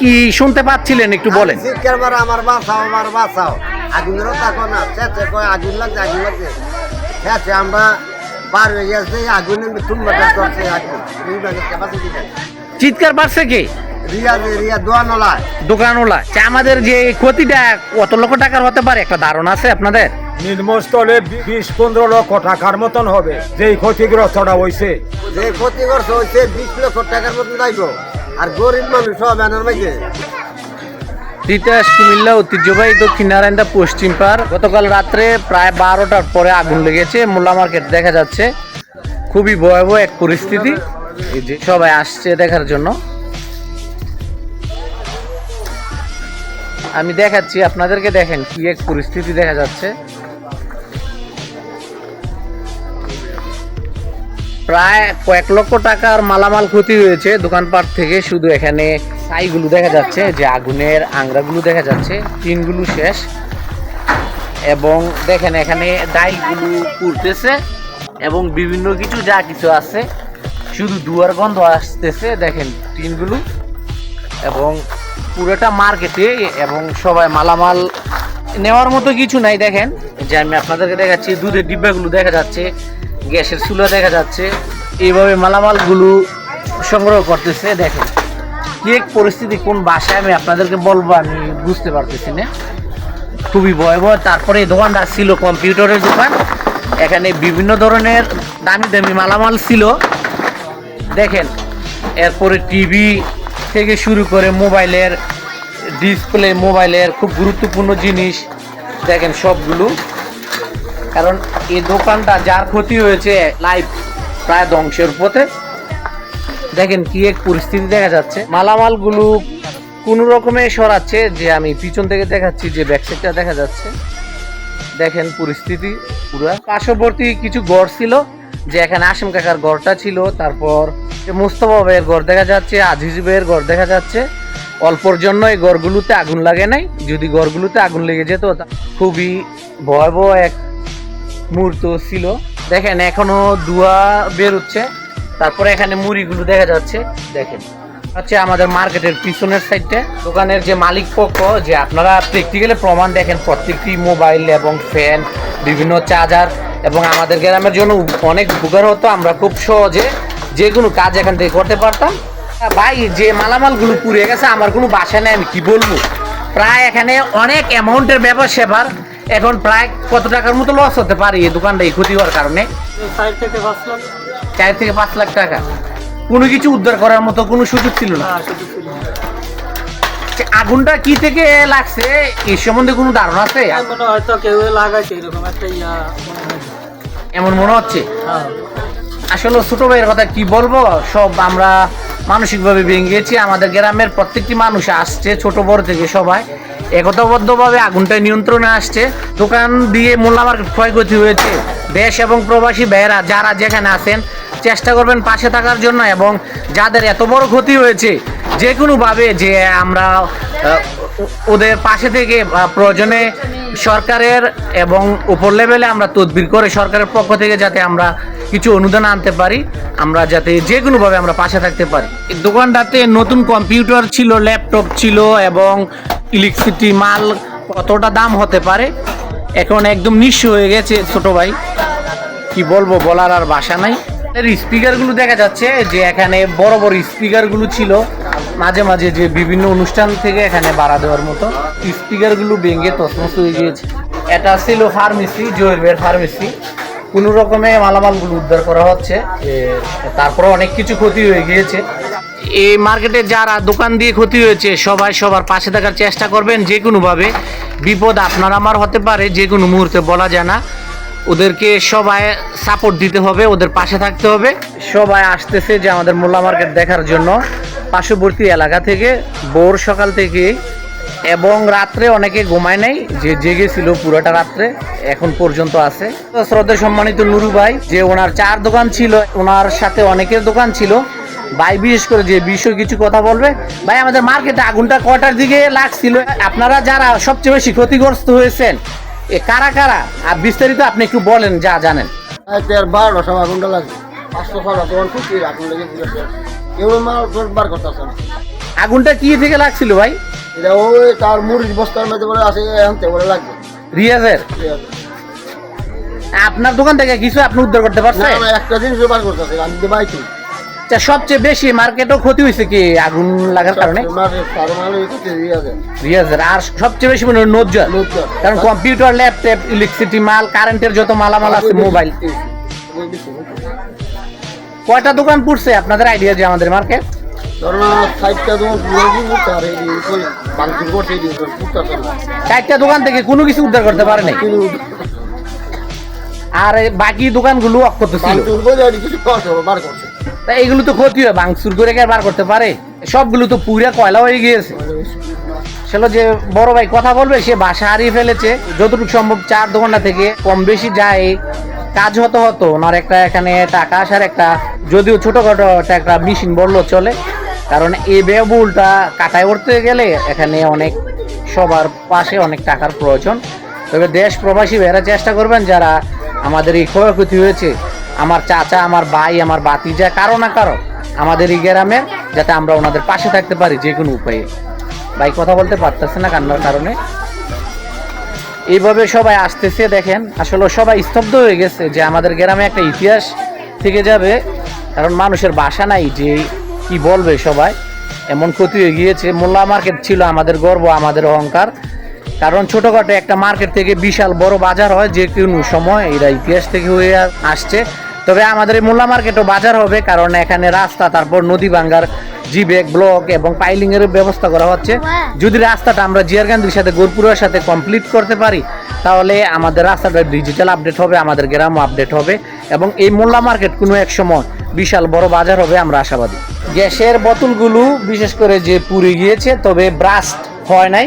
কি শুনতে পাচ্ছিলেন একটু বলেন। চিৎকার মারা আমার বাঁচাও আমার বাঁচাও আগুনেরও থাকো না চেঁচে কয় আগুন লাগছে আগুন লাগছে চেঁচে আমরা পার হয়ে গেছে আগুনে তুলবাটা করছে আগুন। চিৎকার পাচ্ছে কে? দোকানওয়ালা আমাদের যে ক্ষতিটা কত লক্ষ টাকার হতে পারে? একটা ধারণা আছে আপনাদের? নির্মস্থলে বিশ পনেরো লক্ষ টাকার মতন হবে। যেই ক্ষতিগ্রস্তটা হয়েছে যে ক্ষতিগ্রস্ত হয়েছে বিশ লক্ষ টাকার মতন যাইব। আর গরিব মানুষ সব এনার মাঝে। তিতাস, কুমিল্লা, ঐতিহ্যবাহী দক্ষিণ নারায়ণদা পশ্চিম পার গতকাল রাত্রে প্রায় বারোটার পরে আগুন লেগেছে, মোল্লা মার্কেট দেখা যাচ্ছে। খুবই ভয়াবহ এক পরিস্থিতি। সবাই আসছে দেখার জন্য। আমি দেখাচ্ছি, আপনাদেরকে দেখেন কি এক পরিস্থিতি দেখা যাচ্ছে। প্রায় কয়েক লক্ষ টাকার মালামাল ক্ষতি হয়েছে। দোকানপাট থেকে শুধু এখানে ছাইগুলো দেখা যাচ্ছে, যে আগুনের আংরাগুলো দেখা যাচ্ছে, টিনগুলো শেষ। এবং দেখেন এখানে ডাইলগুলো পুড়তেছে এবং বিভিন্ন কিছু যা কিছু আছে, শুধু দুয়ার গন্ধ আসতেছে, দেখেন টিনগুলো। এবং পুরোটা মার্কেটে এবং সবাই মালামাল নেওয়ার মতো কিছু নাই, দেখেন। যে আমি আপনাদেরকে দেখাচ্ছি, দুধের ডিব্বাগুলো দেখা যাচ্ছে। গ্যাসের চুলা দেখা যাচ্ছে। এইভাবে মালামালগুলো সংগ্রহ করতেছে, দেখেন। কি এক পরিস্থিতি, কোন বাসায় আমি আপনাদেরকে বলব, আমি বুঝতে পারতেছি না। খুবই ভয়াবহ। তারপরে এই দোকানটা ছিল কম্পিউটারের দোকান। এখানে বিভিন্ন ধরনের দামি দামি মালামাল ছিল। দেখেন, এরপরে টিভি থেকে শুরু করে মোবাইলের ডিসপ্লে মোবাইলের খুব গুরুত্বপূর্ণ জিনিস। দেখেন সবগুলো। কারণ এই দোকানটা যার ক্ষতি হয়েছে লাইফ প্রায় ধ্বংসের পথে। দেখেন কি এক পরিস্থিতি দেখা যাচ্ছে। মালামালগুলো কোন রকমে সরাচ্ছে যে আমি পিছন থেকে দেখাচ্ছি যে ব্যাক সাইডটা দেখা যাচ্ছে। দেখেন পরিস্থিতি পুরো। পার্শ্ববর্তী কিছু ঘর ছিল, যে এখানে আসিম কাকার ঘরটা ছিল। তারপর মুস্তফা ভাইয়ের ঘর দেখা যাচ্ছে, আজিজ ভাইয়ের ঘর দেখা যাচ্ছে। অল্পর জন্য এই ঘরগুলোতে আগুন লাগে নাই। যদি ঘরগুলোতে আগুন লেগে যেত খুবই ভয়াবহ এক মুহূর্ত ছিল। দেখেন, এখনও ধোয়া বেরোচ্ছে। তারপরে এখানে মুড়িগুলো দেখা যাচ্ছে। দেখেন, হচ্ছে আমাদের মার্কেটের পিছনের সাইডে দোকানের যে মালিক পক্ষ, যে আপনারা প্র্যাকটিক্যালি প্রমাণ দেখেন, প্রত্যেকটি মোবাইল এবং ফ্যান, বিভিন্ন চার্জার এবং আমাদের গ্রামের জন্য অনেক উপকার হতো। আমরা খুব সহজে যে কোনো কাজ এখান থেকে করতে পারতাম। ভাই, যে মালামালগুলো পুড়ে গেছে, আমার কোনো বাসা নেই, আমি কি বলব? প্রায় এখানে অনেক অ্যামাউন্টের ব্যাপার সেবার এখন প্রায় কত টাকার মতো লস হতে পারে এই দোকানটা এই ক্ষতি হওয়ার কারণে? চার থেকে পাঁচ লাখ। টাকা। কোনো কিছু উদ্ধার করার মতো কোনো সুযোগ ছিল না। টাকা শুধু ছিল। যে আগুনটা কি থেকে লাগছে? এই সম্বন্ধে কোনো ধারণা আছে? হয় হয়তো কেউ লাগাইছে এরকম একটা ইয়া এমন মনে হচ্ছে? হ্যাঁ। আসলে ছোট ভাইয়ের কথা কি বলব? সব আমরা মানসিকভাবে ভেঙে গেছি। আমাদের গ্রামের প্রত্যেকটি মানুষ আসছে ছোট বড় থেকে সবাই। একতাবদ্ধভাবে আগুনটা নিয়ন্ত্রণে আসছে। দোকান দিয়ে মোল্লা ক্ষয়ক্ষতি হয়েছে। দেশ এবং প্রবাসী ভাইয়েরা যারা যেখানে আছেন, চেষ্টা করবেন পাশে থাকার জন্য এবং যাদের এত বড় ক্ষতি হয়েছে যে কোনোভাবে যে আমরা ওদের পাশে থেকে প্রয়োজনে সরকারের এবং উপর লেভেলে আমরা তদবির করে সরকারের পক্ষ থেকে যাতে আমরা কিছু অনুদান আনতে পারি, আমরা যাতে যে কোনোভাবে আমরা পাশে থাকতে পারি। দোকানটাতে নতুন কম্পিউটার ছিল, ল্যাপটপ ছিল এবং ইলেকট্রিসিটি মাল কতটা দাম হতে পারে? এখন একদম নিঃস্ব হয়ে গেছে ছোট ভাই। কি বলব, বলার আর বাসা নাই। এর স্পিকারগুলো দেখা যাচ্ছে যে এখানে বড় বড় স্পিকারগুলো ছিল। মাঝে মাঝে যে বিভিন্ন অনুষ্ঠান থেকে এখানে বাড়া দেওয়ার মতো। স্পিকারগুলো ভেঙে তসমস হয়ে গিয়েছে। এটা ছিল ফার্মেসি জয়ের ফার্মেসি। কোনো রকমে মালামালগুলো উদ্ধার করা হচ্ছে। তারপরে অনেক কিছু ক্ষতি হয়ে গিয়েছে। এই মার্কেটে যারা দোকান দিয়ে ক্ষতি হয়েছে, সবাই সবার পাশে থাকার চেষ্টা করবেন যে কোনোভাবে বিপদ আপনার আমার হতে পারে যে কোনো মুহূর্তে বলা যায় না। ওদেরকে সবাই সাপোর্ট দিতে হবে, ওদের পাশে থাকতে হবে। সবাই আসতেছে যে আমাদের মোল্লা মার্কেট দেখার জন্য। পার্শ্ববর্তী এলাকা থেকে ভোর সকাল থেকে এবং রাত্রে অনেকে ঘুমায় নাই, যে জেগেছিল পুরোটা রাত্রে, এখন পর্যন্ত আছে। শ্রদ্ধা সম্মানিত নুরু ভাই, যে ওনার চার দোকান ছিল, ওনার সাথে অনেকের দোকান ছিল। ভাই বিশেষ করে যে বিষয় কিছু কথা বলবে ভাই আমাদের মার্কেটে আগুনটা কটার দিকে লাগছিল? আপনারা যারা সবচেয়ে বেশি ক্ষতিগ্রস্ত হয়েছেন এ কারা কারা? আর বিস্তারিত আপনি একটু বলেন যা জানেন। বারোটা সব আগুনটা লাগে। পাঁচশো ছটা দোকান খুঁজছি আগুন লেগে দিয়েছে কেউ বার করতেছে আগুনটা কি থেকে লাগছিল ভাই? এটা ওই তার মুড়ির বস্তার মধ্যে বলে আসে আনতে বলে লাগবে। রিয়াজের? আপনার দোকান থেকে কিছু আপনি উদ্ধার করতে পারছেন? একটা জিনিস বার করতেছে আমি তো আচ্ছা, সবচেয়ে বেশি মার্কেটও ক্ষতি হয়েছে কি আগুন লাগার কারণে? আর সবচেয়ে বেশি মনে হয় নজ্জার। কারণ কম্পিউটার ল্যাপটপ ইলেকট্রিসিটি মাল কারেন্টের যত মালামাল আছে মোবাইল। কয়টা দোকান পড়ছে? আপনাদের আইডিয়া যে আমাদের মার্কেট চারটা দোকান থেকে কোনো কিছু উদ্ধার করতে পারে নাই? আর বাকি দোকানগুলো অক্ষত ছিল তা এগুলো তো ক্ষতি হয়, ভাঙচুর করে বার করতে পারে? সবগুলো তো পুরা কয়লা হয়ে গিয়েছে। সেলো যে বড় ভাই কথা বলবে, সে বাসা হারিয়ে ফেলেছে। যতটুকু সম্ভব চার দোকানটা থেকে কম বেশি যায়। কাজ হতো হতো ওনার একটা এখানে টাকা আসার একটা, যদিও ছোটখাটো একটা মেশিন বলল চলে। কারণ এই ব্যয়বহুলটা কাটায় উঠতে গেলে এখানে অনেক সবার পাশে অনেক টাকার প্রয়োজন। তবে দেশ প্রবাসী ভাইয়েরা চেষ্টা করবেন যারা আমাদের এই ক্ষয়ক্ষতি হয়েছে আমার চাচা, আমার ভাই, আমার বাতিজা কারও না কারও আমাদের এই গ্রামের যাতে আমরা ওনাদের পাশে থাকতে পারি যে কোনো উপায়ে। ভাই, কথা বলতে পারতেছে না কান্নার কারণে। এইভাবে সবাই আসতেছে, দেখেন। আসলে সবাই স্তব্ধ হয়ে গেছে যে আমাদের গ্রামে একটা ইতিহাস থেকে যাবে। কারণ মানুষের বাসা নাই যে কি বলবে সবাই। এমন ক্ষতি হয়ে গিয়েছে। মোল্লা মার্কেট ছিল আমাদের গর্ব, আমাদের অহংকার। কারণ ছোটখাটো একটা মার্কেট থেকে বিশাল বড় বাজার হয় যে কোনো সময়। এরা ইতিহাস থেকে হয়ে আসছে। তবে আমাদের এই মোল্লা মার্কেটও বাজার হবে, কারণ এখানে রাস্তা, তারপর নদী ভাঙ্গার জিবেক, ব্লক এবং পাইলিং এর ব্যবস্থা করা হচ্ছে। যদি রাস্তাটা আমরা জিয়ারগান্ধির সাথে, গোরপুরের সাথে কমপ্লিট করতে পারি, তাহলে আমাদের রাস্তাটা ডিজিটাল আপডেট হবে, আমাদের গ্রামও আপডেট হবে এবং এই মোল্লা মার্কেট কোনো এক সময় বিশাল বড় বাজার হবে, আমরা আশাবাদী। গ্যাসের বোতলগুলো বিশেষ করে যে পুড়ে গিয়েছে, তবে ব্রাস্ট হয় নাই।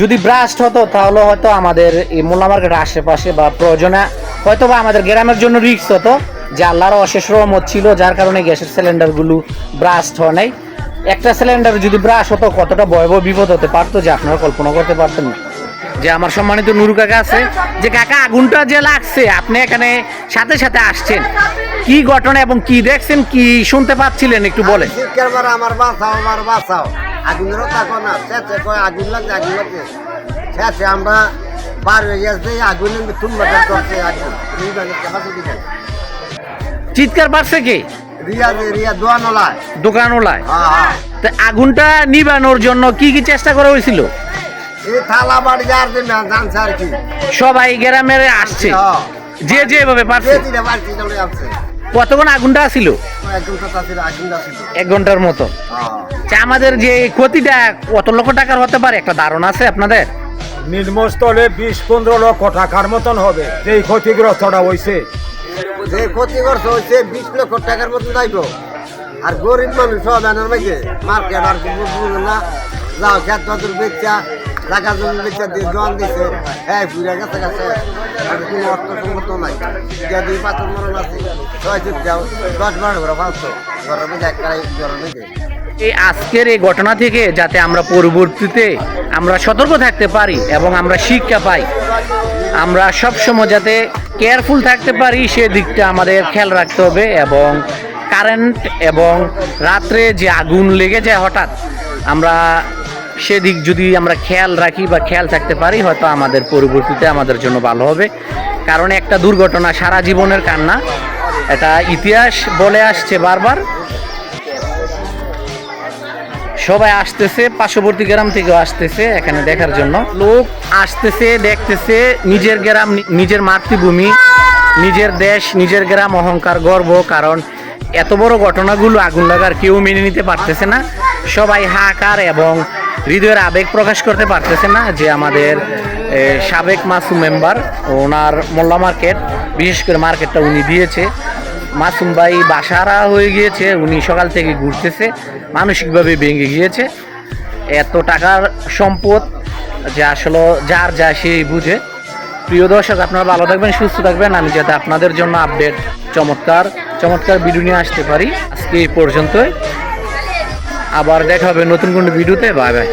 যদি ব্রাস্ট হতো, তাহলে হয়তো আমাদের এই মোল্লা মার্কেটের আশেপাশে বা প্রয়োজনে হয়তো বা আমাদের গ্রামের জন্য রিস্ক হতো। যে আল্লাহর অশেষ রহমত ছিল, যার কারণে গ্যাসের সিলিন্ডারগুলো ব্রাস্ট হয় নাই। একটা সিলিন্ডার যদি ব্রাশ হতো, কতটা ভয়াবহ বিপদ হতে পারতো যে আপনারা কল্পনা করতে পারতেন না। যে আমার সম্মানিত নুরু কাকা আছে, যে কাকা, আগুনটা যে লাগছে, আপনি এখানে সাথে সাথে আসছেন। কি ঘটনা এবং কি দেখছেন, কি শুনতে পাচ্ছিলেন, একটু বলেন। আমার বাঁচাও আমার বাঁচাও। আগুনেরও থাকো না চেঁচে কয়, আগুন লাগছে আগুন লাগছে। চেঁচে আমরা বার হয়ে গেছে আগুনে। তুমি আগুন চিৎকার পারছে কি? দোকানওয়ালায় হ্যাঁ হ্যাঁ। আগুনটা নিবানোর জন্য কি কি চেষ্টা করা হয়েছিল? এই সবাই গ্রামের আসছে। হ্যাঁ। যে যেভাবে পারছে। কতক্ষণ আগুনটা ছিল? এক ঘণ্টার মতো। হ্যাঁ। আমাদের যে ক্ষতিটা কত লক্ষ টাকার হতে পারে? একটা ধারণা আছে আপনাদের? নিম্নস্থলে বিশ পনেরো লক্ষ টাকার মতন হবে। যেই ক্ষতিগ্রস্তটা হয়েছে যে ক্ষতি করছে হচ্ছে বিশ লক্ষ টাকার মতো যাইব। আর গরিব মানুষ সব এনার মাঝে মার্কেট আর না। যাও, খেত পাতুর বেচা, জায়গা জমি বেচা দিয়ে জন দিছে। হ্যাঁ ঘুরে গেছে গেছে। আর কোনো অর্থ সম্মত নাই। যা দুই পাথর মরণ আছে ছয় চুপ যাও। দশ বারো ঘরে পাঁচশো ঘরের মধ্যে এক কারাই ঘরের মধ্যে এই আজকের এই ঘটনা থেকে যাতে আমরা পরবর্তীতে আমরা সতর্ক থাকতে পারি এবং আমরা শিক্ষা পাই, আমরা সবসময় যাতে কেয়ারফুল থাকতে পারি, সেদিকটা আমাদের খেয়াল রাখতে হবে এবং কারেন্ট এবং রাত্রে যে আগুন লেগে যায় হঠাৎ, আমরা সেদিক যদি আমরা খেয়াল রাখি বা খেয়াল থাকতে পারি, হয়তো আমাদের পরবর্তীতে আমাদের জন্য ভালো হবে। কারণ একটা দুর্ঘটনা সারা জীবনের কান্না, এটা ইতিহাস বলে আসছে বারবার। সবাই আসতেছে, পার্শ্ববর্তী গ্রাম থেকেও আসতেছে এখানে দেখার জন্য। লোক আসতেছে, দেখতেছে, নিজের গ্রাম নিজের মাতৃভূমি, নিজের দেশ, নিজের গ্রাম, অহংকার, গর্ব, কারণ এত বড় ঘটনাগুলো আগুন লাগার কেউ মেনে নিতে পারতেছে না। সবাই হাহাকার এবং হৃদয়ের আবেগ প্রকাশ করতে পারতেছে না যে আমাদের সাবেক মাসুম মেম্বার, ওনার মোল্লা মার্কেট, বিশেষ করে মার্কেটটা উনি দিয়েছে। মাসুম ভাই বাসারা হয়ে গিয়েছে, উনি সকাল থেকে ঘুরতেছে, মানসিকভাবে ভেঙে গিয়েছে। এত টাকার সম্পদ যে আসলে যার যা সেই বুঝে। প্রিয় দর্শক, আপনারা ভালো থাকবেন, সুস্থ থাকবেন। আমি যাতে আপনাদের জন্য আপডেট চমৎকার চমৎকার ভিডিও নিয়ে আসতে পারি। আজকে এই পর্যন্তই। আবার দেখা হবে নতুন কোনো ভিডিওতে বাই বাই